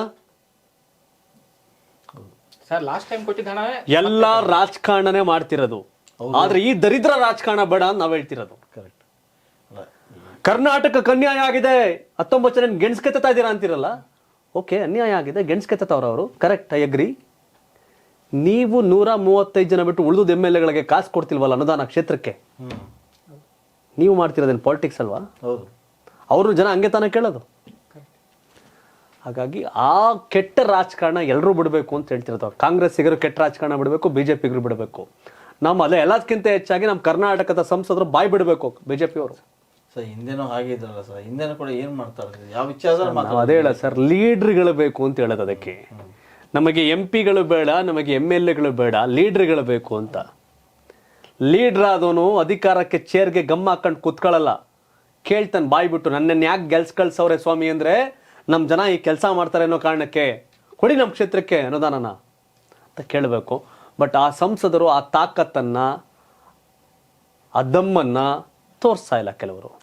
ಸರ್ ಲಾಸ್ಟ್ ಟೈಮ್ ಕೊಟ್ಟಿದ್ದ ಎಲ್ಲ ರಾಜಕಾರಣನೇ ಮಾಡ್ತಿರೋದು. ಆದ್ರೆ ಈ ದರಿದ್ರ ರಾಜಕಾರಣ ಬೇಡ ಅಂತ ನಾವ್ ಹೇಳ್ತಿರೋದು. ಕರ್ನಾಟಕ ಅನ್ಯಾಯ ಆಗಿದೆ. ಹತ್ತೊಂಬತ್ತು ಜನ ಗೆಣಸ್ಕೆತ್ತಾ ಇದ್ದೀರಾ ಅಂತಿರಲ್ಲ? ಓಕೆ ಅನ್ಯಾಯ ಆಗಿದೆ. ಗೆಣಸ್ಕೆತ್ತವ್ರು ಅವರು. ಕರೆಕ್ಟ್ ಐ ಅಗ್ರಿ ನೀವು ನೂರ ಮೂವತ್ತೈದು ಜನ ಬಿಟ್ಟು ಉಳಿದು ಎಂ ಎಲ್ ಎಗಳಿಗೆ ಕಾಸು ಕೊಡ್ತಿಲ್ವಲ್ಲ ಅನುದಾನ ಕ್ಷೇತ್ರಕ್ಕೆ? ನೀವು ಮಾಡ್ತಿರೋದೇನು ಪಾಲಿಟಿಕ್ಸ್ ಅಲ್ವಾ? ಅವರು ಜನ ಹಂಗೆ ತಾನೇ ಕೇಳೋದು. ಹಾಗಾಗಿ ಆ ಕೆಟ್ಟ ರಾಜಕಾರಣ ಎಲ್ಲರೂ ಬಿಡಬೇಕು ಅಂತ ಹೇಳ್ತಿರೋದು ಕಾಂಗ್ರೆಸ್ಸಿಗರು ಕೆಟ್ಟ ರಾಜಕಾರಣ ಬಿಡಬೇಕು ಬಿಜೆಪಿಗರು ಬಿಡಬೇಕು. ನಮ್ಮ ಅಲ್ಲೇ ಎಲ್ಲದಕ್ಕಿಂತ ಹೆಚ್ಚಾಗಿ ನಮ್ಮ ಕರ್ನಾಟಕದ ಸಂಸದರು ಬಾಯ್ ಬಿಡಬೇಕು ಜೆ ಅವರು ಸರ್ ಹಿಂದೆನೂ ಹಾಗೆ ಇದ್ರಲ್ಲ ಸರ್. ಹಿಂದೆನೂ ಕೂಡ ಏನ್ ಮಾಡ್ತಾರೆ ಯಾವ ವಿಚಾರ ಅದೇ ಹೇಳ ಸರ್ ಲೀಡ್ರ್ಗಳು ಬೇಕು ಅಂತ ಹೇಳೋದು ಅದಕ್ಕೆ. ನಮಗೆ ಎಂ ಪಿಗಳು ಬೇಡ ನಮಗೆ ಎಂ ಎಲ್ ಎಗಳು ಬೇಡ ಲೀಡ್ರ್ಗಳು ಬೇಕು ಅಂತ. ಲೀಡ್ರ್ ಆದವನು ಅಧಿಕಾರಕ್ಕೆ ಚೇರ್ಗೆ ಗಮ್ಮ ಹಾಕೊಂಡು ಕುತ್ಕೊಳ್ಳಲ್ಲ. ಕೇಳ್ತಾನೆ ಬಾಯ್ ಬಿಟ್ಟು ನನ್ನನ್ನು ಯಾಕೆ ಗೆಲ್ಸ್ ಕಳ್ಸವ್ರೆ ಸ್ವಾಮಿ ಅಂದ್ರೆ ನಮ್ಮ ಜನ ಈ ಕೆಲಸ ಮಾಡ್ತಾರೆ ಅನ್ನೋ ಕಾರಣಕ್ಕೆ. ಕೊಡಿ ನಮ್ಮ ಕ್ಷೇತ್ರಕ್ಕೆ ಅನುದಾನನ ಅಂತ ಕೇಳಬೇಕು. ಬಟ್ ಆ ಸಂಸದರು ಆ ತಾಕತ್ತನ್ನು ಆ ದಮ್ಮನ್ನ ತೋರಿಸ್ತಾ ಇಲ್ಲ ಕೆಲವರು.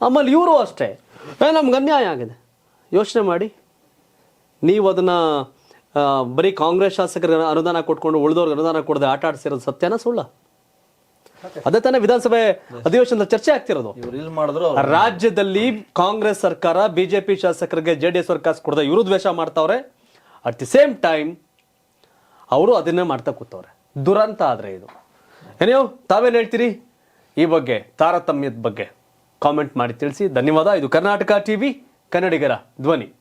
ಆಮೇಲೆ ಇವರು ಅಷ್ಟೇ. ಏ ನಮ್ಗೆ ಅನ್ಯಾಯ ಆಗಿದೆ. ಯೋಚನೆ ಮಾಡಿ. ನೀವು ಅದನ್ನು ಬರೀ ಕಾಂಗ್ರೆಸ್ ಶಾಸಕರಿಗೆ ಅನುದಾನ ಕೊಟ್ಕೊಂಡು ಉಳಿದವ್ರಿಗೆ ಅನುದಾನ ಕೊಡದೆ ಆಟ ಆಡಿಸಿರೋದು ಸತ್ಯನ ಸುಳ್ಳ? ಅದೇ ತಾನೇ ವಿಧಾನಸಭೆ ಅಧಿವೇಶನದ ಚರ್ಚೆ ಆಗ್ತಿರೋದು. ಇವ್ರು ಇಲ್ಲಿ ಮಾಡಿದ್ರು ರಾಜ್ಯದಲ್ಲಿ ಕಾಂಗ್ರೆಸ್ ಸರ್ಕಾರ ಬಿಜೆಪಿ ಶಾಸಕರಿಗೆ ಜೆ ಡಿ ಎಸ್ ಕಾಸು ಕೊಡದೆ ಇವರು ದ್ವೇಷ ಮಾಡ್ತಾವ್ರೆ. ಅಟ್ ದಿ ಸೇಮ್ ಟೈಮ್ ಅವರು ಅದನ್ನೇ ಮಾಡ್ತಾ ಕೂತವ್ರೆ. ದುರಂತ ಆದ್ರೆ ಇದು. ಏನೋ ತಾವೇನು ಹೇಳ್ತೀರಿ? ಈ ಬಗ್ಗೆ ತಾರತಮ್ಯದ ಬಗ್ಗೆ ಕಾಮೆಂಟ್ ಮಾಡಿ ತಿಳಿಸಿ. ಧನ್ಯವಾದ. ಇದು ಕರ್ನಾಟಕ ಟಿವಿ ಕನ್ನಡಿಗರ ಧ್ವನಿ.